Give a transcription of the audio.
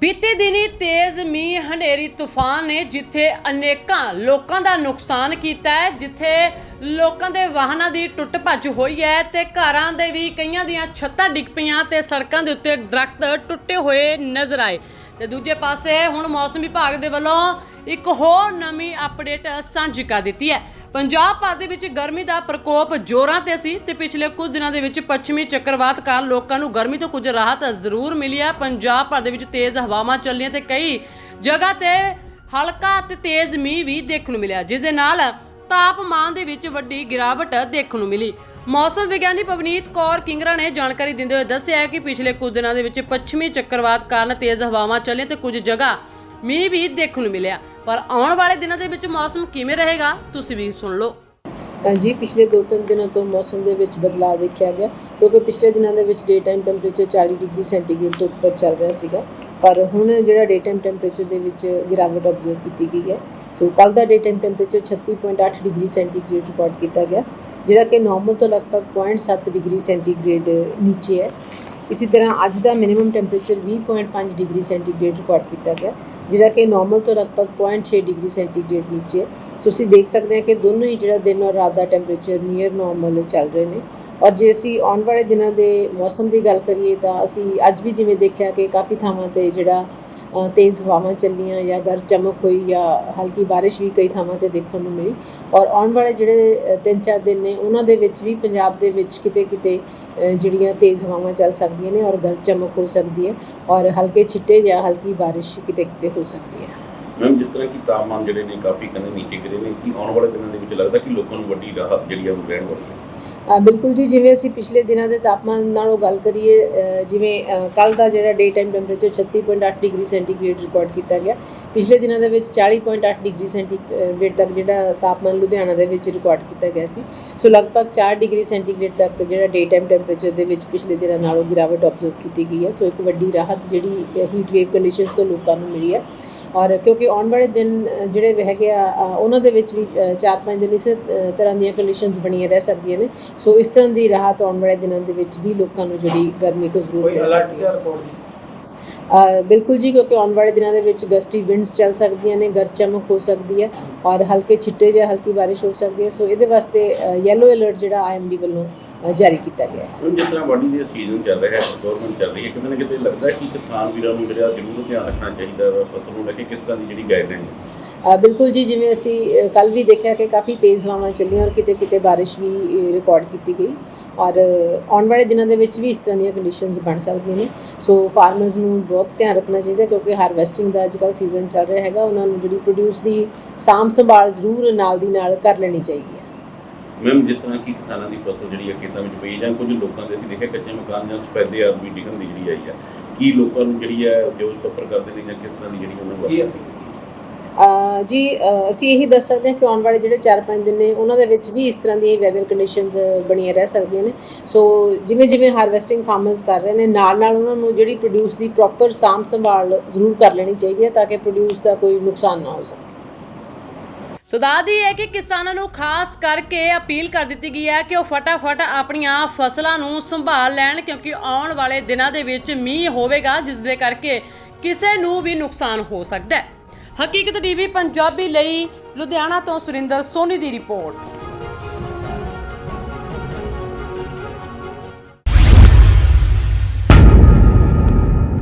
ਬੀਤੇ ਦਿਨੀ ਤੇਜ਼ ਮੀਂਹ, ਹਨੇਰੀ, ਤੂਫਾਨ ਨੇ ਜਿੱਥੇ ਅਨੇਕਾਂ ਲੋਕਾਂ ਦਾ ਨੁਕਸਾਨ ਕੀਤਾ ਹੈ, ਜਿੱਥੇ ਲੋਕਾਂ ਦੇ ਵਾਹਨਾਂ ਦੀ ਟੁੱਟ ਭੱਜ ਹੋਈ ਹੈ ਤੇ ਘਰਾਂ ਦੇ ਵੀ ਕਈਆਂ ਦੀਆਂ ਛੱਤਾਂ ਡਿੱਗ ਪਈਆਂ ਤੇ ਸੜਕਾਂ ਦੇ ਉੱਤੇ ਦਰਖਤ ਟੁੱਟੇ ਹੋਏ ਨਜ਼ਰ ਆਏ। ਤੇ ਦੂਜੇ ਪਾਸੇ ਹੁਣ ਮੌਸਮ ਵਿਭਾਗ ਦੇ ਵੱਲੋਂ ਇੱਕ ਹੋਰ ਨਵੀਂ ਅਪਡੇਟ ਸਾਂਝੀ ਕਰ ਦਿੱਤੀ ਹੈ। ਪੰਜਾਬ ਭਰ ਦੇ ਵਿੱਚ ਗਰਮੀ ਦਾ ਪ੍ਰਕੋਪ ਜ਼ੋਰਾਂ ਤੇ ਸੀ ਤੇ ਪਿਛਲੇ ਕੁਝ ਦਿਨਾਂ ਦੇ ਵਿੱਚ ਪੱਛਮੀ ਚੱਕਰਵਾਤ ਕਾਰਨ ਲੋਕਾਂ ਨੂੰ ਗਰਮੀ ਤੋਂ ਕੁਝ ਰਾਹਤ ਜ਼ਰੂਰ ਮਿਲੀ ਹੈ। ਪੰਜਾਬ ਭਰ ਦੇ ਵਿੱਚ ਤੇਜ਼ ਹਵਾਵਾਂ ਚੱਲੀਆਂ ਤੇ ਕਈ ਜਗ੍ਹਾ ਤੇ ਹਲਕਾ ਤੇ ਤੇਜ਼ ਮੀਂਹ ਵੀ ਦੇਖਣ ਨੂੰ ਮਿਲਿਆ, ਜਿਸ ਦੇ ਨਾਲ ਤਾਪਮਾਨ ਦੇ ਵਿੱਚ ਵੱਡੀ ਗਿਰਾਵਟ ਦੇਖਣ ਨੂੰ ਮਿਲੀ। ਮੌਸਮ ਵਿਗਿਆਨੀ ਪਵਨੀਤ ਕੌਰ ਕਿੰਗਰਾ ਨੇ ਜਾਣਕਾਰੀ ਦਿੰਦੇ ਹੋਏ ਦੱਸਿਆ ਹੈ ਕਿ ਪਿਛਲੇ ਕੁਝ ਦਿਨਾਂ ਦੇ ਵਿੱਚ ਪੱਛਮੀ ਚੱਕਰਵਾਤ ਕਾਰਨ ਤੇਜ਼ ਹਵਾਵਾਂ ਚੱਲੀਆਂ ਤੇ ਕੁਝ ਜਗ੍ਹਾ ਮੀਂਹ ਵੀ ਦੇਖਣ ਨੂੰ ਮਿਲਿਆ। ਪਰ ਆਉਣ ਵਾਲੇ ਦਿਨਾਂ ਦੇ ਵਿੱਚ ਮੌਸਮ ਕਿਵੇਂ ਰਹੇਗਾ, ਤੁਸੀਂ ਵੀ ਸੁਣ ਲਓ। ਹਾਂਜੀ, ਪਿਛਲੇ 2-3 ਦਿਨਾਂ ਤੋਂ ਮੌਸਮ ਦੇ ਵਿੱਚ ਬਦਲਾਅ ਦੇਖਿਆ ਗਿਆ, ਕਿਉਂਕਿ ਪਿਛਲੇ ਦਿਨਾਂ ਦੇ ਵਿੱਚ day time temperature 40 degree centigrade ਤੋਂ ਉੱਪਰ ਚੱਲ ਰਿਹਾ ਸੀਗਾ। ਪਰ ਹੁਣ ਜਿਹੜਾ ਡੇ ਟਾਈਮ ਟੈਂਪਰੇਚਰ ਦੇ ਵਿੱਚ ਗਿਰਾਵਟ ਆਬਜ਼ਰਵ ਕੀਤੀ ਗਈ ਹੈ। ਸੋ ਕੱਲ ਦਾ day time temperature 36.8 degree centigrade record ਕੀਤਾ ਗਿਆ, ਜਿਹੜਾ ਕਿ ਨਾਰਮਲ ਤੋਂ ਲਗਭਗ 0.7 ਡਿਗਰੀ ਸੈਂਟੀਗ੍ਰੇਡ ਨੀਚੇ ਹੈ। ਇਸੇ ਤਰ੍ਹਾਂ ਅੱਜ ਦਾ minimum temperature 20.5 degree centigrade record ਕੀਤਾ ਗਿਆ। ਜਿਹੜਾ ਕਿ ਨਾਰਮਲ ਤੋਂ ਲਗਭਗ 0.6 ਡਿਗਰੀ ਸੈਂਟੀਗ੍ਰੇਡ ਨੀਚੇ ਹੈ। ਸੋ ਅਸੀਂ ਦੇਖ ਸਕਦੇ ਹਾਂ ਕਿ ਦੋਨੋਂ ਹੀ ਜਿਹੜਾ ਦਿਨ ਔਰ ਰਾਤ ਦਾ ਟੈਂਪਰੇਚਰ ਨੀਅਰ ਨਾਰਮਲ ਚੱਲ ਰਹੇ ਨੇ। ਔਰ ਜੇ ਅਸੀਂ ਆਉਣ ਵਾਲੇ ਦਿਨਾਂ ਦੇ ਮੌਸਮ ਦੀ ਗੱਲ ਕਰੀਏ ਤਾਂ ਅਸੀਂ ਅੱਜ ਵੀ ਜਿਵੇਂ ਦੇਖਿਆ ਕਿ ਕਾਫੀ ਥਾਵਾਂ ਤੇ ਜਿਹੜਾ ਤੇਜ਼ ਹਵਾਵਾਂ ਚੱਲੀਆਂ ਜਾਂ ਗਰ ਚਮਕ ਹੋਈ ਜਾਂ ਹਲਕੀ ਬਾਰਿਸ਼ ਵੀ ਕਈ ਥਾਵਾਂ ਤੇ ਦੇਖਣ ਨੂੰ ਮਿਲੀ। ਔਰ ਆਉਣ ਵਾਲੇ ਜਿਹੜੇ ਅ, ਤਿੰਨ ਚਾਰ ਦਿਨ ਨੇ ਉਹਨਾਂ ਦੇ ਵਿੱਚ ਵੀ ਪੰਜਾਬ ਦੇ ਵਿੱਚ ਕਿਤੇ ਕਿਤੇ ਜਿਹੜੀਆਂ ਤੇਜ਼ ਹਵਾਵਾਂ ਚੱਲ ਸਕਦੀਆਂ ਨੇ ਔਰ ਗਰ ਚਮਕ ਹੋ ਸਕਦੀ ਹੈ ਔਰ ਹਲਕੇ ਛਿੱਟੇ ਜਾਂ ਹਲਕੀ ਬਾਰਿਸ਼ ਕਿਤੇ ਕਿਤੇ ਹੋ ਸਕਦੀ ਹੈ। ਮੈਮ ਜਿਸ ਤਰ੍ਹਾਂ ਕਿ ਤਾਪਮਾਨ ਜਿਹੜੇ ਨੇ ਕਾਫੀ ਕਹਿੰਦੇ ਨੀਚੇ ਗਿਰੇ ਨੇ ਕਿ ਆਉਣ ਵਾਲੇ ਦਿਨਾਂ ਦੇ ਵਿੱਚ ਲੱਗਦਾ ਕਿ ਲੋਕਾਂ ਨੂੰ ਵੱਡੀ ਰਾਹਤ ਜਿਹੜੀ ਆ ਉਹ ਰਹਿਣ ਵਾਲੀ ਹੈ? ਬਿਲਕੁਲ ਜੀ, ਜਿਵੇਂ ਅਸੀਂ ਪਿਛਲੇ ਦਿਨਾਂ ਦੇ ਤਾਪਮਾਨ ਨਾਲੋਂ ਗੱਲ ਕਰੀਏ ਜਿਵੇਂ ਕੱਲ ਦਾ ਜਿਹੜਾ day time temperature 36.8 degree centigrade record ਕੀਤਾ ਗਿਆ। ਪਿਛਲੇ ਦਿਨਾਂ ਦੇ ਵਿੱਚ 40.8 ਡਿਗਰੀ ਸੈਂਟੀਗ੍ਰੇਡ ਤੱਕ ਜਿਹੜਾ ਤਾਪਮਾਨ ਲੁਧਿਆਣਾ ਦੇ ਵਿੱਚ ਰਿਕਾਰਡ ਕੀਤਾ ਗਿਆ ਸੀ। ਸੋ ਲਗਭਗ 4 ਡਿਗਰੀ ਸੈਂਟੀਗ੍ਰੇਡ ਤੱਕ ਜਿਹੜਾ ਡੇ ਟਾਈਮ ਟੈਂਪਰੇਚਰ ਦੇ ਵਿੱਚ ਪਿਛਲੇ ਦਿਨਾਂ ਨਾਲੋਂ ਗਿਰਾਵਟ ਆਬਜ਼ਰਵ ਕੀਤੀ ਗਈ ਹੈ। ਸੋ ਇੱਕ ਵੱਡੀ ਰਾਹਤ ਜਿਹੜੀ ਹੀਟ ਵੇਵ ਕੰਡੀਸ਼ਨਸ ਤੋਂ ਲੋਕਾਂ ਨੂੰ ਮਿਲੀ ਹੈ। ਔਰ ਕਿਉਂਕਿ ਆਉਣ ਵਾਲੇ ਦਿਨ ਜਿਹੜੇ ਹੈਗੇ ਆ ਉਹਨਾਂ ਦੇ ਵਿੱਚ ਵੀ 4-5 ਦਿਨ ਇਸੇ ਤਰ੍ਹਾਂ ਦੀਆਂ ਕੰਡੀਸ਼ਨਸ ਬਣੀਆਂ ਰਹਿ ਸਕਦੀਆਂ ਨੇ। ਸੋ ਇਸ ਤਰ੍ਹਾਂ ਦੀ ਰਾਹਤ ਆਉਣ ਵਾਲੇ ਦਿਨਾਂ ਦੇ ਵਿੱਚ ਵੀ ਲੋਕਾਂ ਨੂੰ ਜਿਹੜੀ ਗਰਮੀ ਤੋਂ ਜ਼ਰੂਰ ਮਿਲ ਸਕਦੀ ਹੈ। ਬਿਲਕੁਲ ਜੀ ਕਿਉਂਕਿ ਆਉਣ ਵਾਲੇ ਦਿਨਾਂ ਦੇ ਵਿੱਚ ਗਸਟੀ ਵਿੰਡਸ ਚੱਲ ਸਕਦੀਆਂ ਨੇ ਗਰਜ ਚਮਕ ਹੋ ਸਕਦੀ ਹੈ ਔਰ ਹਲਕੇ ਛਿੱਟੇ ਜਾਂ ਹਲਕੀ ਬਾਰਿਸ਼ ਹੋ ਸਕਦੀ ਹੈ। ਸੋ ਇਹਦੇ ਵਾਸਤੇ ਯੈਲੋ ਅਲਰਟ ਜਿਹੜਾ ਆਈਐਮਡੀ ਵੱਲੋਂ ਜਾਰੀ ਕੀਤਾ ਗਿਆ ਹੈ। ਹੁਣ ਜਿਸ ਤਰ੍ਹਾਂ ਵਾਢੀ ਦਾ ਸੀਜ਼ਨ ਚੱਲ ਰਿਹਾ ਹੈ ਗਵਰਨਮੈਂਟ ਚੱਲ ਰਹੀ ਹੈ ਕਿਤੇ ਨਾ ਕਿਤੇ ਲੱਗਦਾ ਕਿ ਕਿਸਾਨ ਵੀਰਾਂ ਨੂੰ ਜਿਹੜਾ ਜ਼ਰੂਰ ਧਿਆਨ ਰੱਖਣਾ ਚਾਹੀਦਾ ਵਾ ਫਸਲ ਨੂੰ ਲੈ ਕੇ ਕਿਸ ਤਰ੍ਹਾਂ ਦੀ ਜਿਹੜੀ ਗਾਈਡਲਾਈਨ ਹੈ। ਬਿਲਕੁਲ ਜੀ ਜਿਵੇਂ ਅਸੀਂ ਕੱਲ ਵੀ ਦੇਖਿਆ ਕਿ ਕਾਫੀ ਤੇਜ਼ ਹਵਾਵਾਂ ਚੱਲੀਆਂ ਔਰ ਕਿਤੇ ਕਿਤੇ ਬਾਰਿਸ਼ ਵੀ ਰਿਕਾਰਡ ਕੀਤੀ ਗਈ। ਔਰ ਆਉਣ ਵਾਲੇ ਦਿਨਾਂ ਦੇ ਵਿੱਚ ਵੀ ਇਸ ਤਰ੍ਹਾਂ ਦੀਆਂ ਕੰਡੀਸ਼ਨਸ ਬਣ ਸਕਦੀਆਂ ਨੇ। ਸੋ ਫਾਰਮਰਸ ਨੂੰ ਬਹੁਤ ਧਿਆਨ ਰੱਖਣਾ ਚਾਹੀਦਾ ਕਿਉਂਕਿ ਹਾਰਵੈਸਟਿੰਗ ਦਾ ਅੱਜਕੱਲ ਸੀਜ਼ਨ ਚੱਲ ਰਿਹਾ ਹੈਗਾ। ਉਹਨਾਂ ਨੂੰ ਜਿਹੜੀ ਪ੍ਰੋਡਿਊਸ ਦੀ ਸਾਂਭ ਸੰਭਾਲ ਜ਼ਰੂਰ ਨਾਲ ਦੀ ਨਾਲ ਕਰ ਲੈਣੀ ਚਾਹੀਦੀ ਹੈ। ਮੈਮ ਜਿਸ ਤਰ੍ਹਾਂ ਕਿ ਕਿਸਾਨਾਂ ਦੀ ਫਸਲ ਜਿਹੜੀ ਹੈ ਖੇਤਾਂ ਵਿੱਚ ਪਈ ਜਾਂ ਕੁਝ ਲੋਕਾਂ ਦੇ ਅਸੀਂ ਦੇਖਿਆ ਕੱਚੇ ਮਕਾਨ ਜਾਂ ਸਫੈਦੇ ਆ ਵੀ ਡਿੱਗਣ ਦੀ ਜਿਹੜੀ ਆਈ ਆ ਕੀ ਲੋਕਾਂ ਨੂੰ ਜਿਹੜੀ ਹੈ ਜੋ ਸਫਰ ਕਰਦੇ ਨੇ ਜਾਂ ਕਿਸ ਤਰ੍ਹਾਂ ਦੀ ਜਿਹੜੀ ਉਹਨਾਂ ਨੂੰ ਕੀ ਜੀ ਅਸੀਂ ਇਹੀ ਦੱਸ ਸਕਦੇ ਹਾਂ ਕਿ ਆਉਣ ਵਾਲੇ ਜਿਹੜੇ 4-5 ਦਿਨ ਨੇ ਉਹਨਾਂ ਦੇ ਵਿੱਚ ਵੀ ਇਸ ਤਰ੍ਹਾਂ ਦੀਆਂ ਵੈਦਰ ਕੰਡੀਸ਼ਨਸ ਬਣੀਆਂ ਰਹਿ ਸਕਦੀਆਂ ਨੇ। ਸੋ ਜਿਵੇਂ ਜਿਵੇਂ ਹਾਰਵੈਸਟਿੰਗ ਫਾਰਮਰਸ ਕਰ ਰਹੇ ਨੇ ਨਾਲ ਨਾਲ ਉਹਨਾਂ ਨੂੰ ਜਿਹੜੀ ਪ੍ਰੋਡਿਊਸ ਦੀ ਪ੍ਰੋਪਰ ਸਾਂਭ ਸੰਭਾਲ ਜ਼ਰੂਰ ਕਰ ਲੈਣੀ ਚਾਹੀਦੀ ਹੈ ਤਾਂ ਕਿ ਪ੍ਰੋਡਿਊਸ ਦਾ ਕੋਈ ਨੁਕਸਾਨ ਨਾ ਹੋ ਸਕੇ। ਸੋ ਦੱਸਦੀ ਹੈ ਕਿ ਕਿਸਾਨਾਂ ਨੂੰ ਖਾਸ ਕਰਕੇ ਅਪੀਲ ਕਰ ਦਿੱਤੀ ਗਈ ਹੈ ਕਿ ਉਹ ਫਟਾਫਟ ਆਪਣੀਆਂ ਫਸਲਾਂ ਨੂੰ ਸੰਭਾਲ ਲੈਣ, ਕਿਉਂਕਿ ਆਉਣ ਵਾਲੇ ਦਿਨਾਂ ਦੇ ਵਿੱਚ ਮੀਂਹ ਹੋਵੇਗਾ, ਜਿਸ ਦੇ ਕਰਕੇ ਕਿਸੇ ਨੂੰ ਵੀ ਨੁਕਸਾਨ ਹੋ ਸਕਦਾ ਹੈ। ਹਕੀਕਤ ਟੀਵੀ ਪੰਜਾਬੀ ਲਈ, ਲੁਧਿਆਣਾ ਤੋਂ ਸੁਰਿੰਦਰ ਸੋਨੀ ਦੀ ਰਿਪੋਰਟ।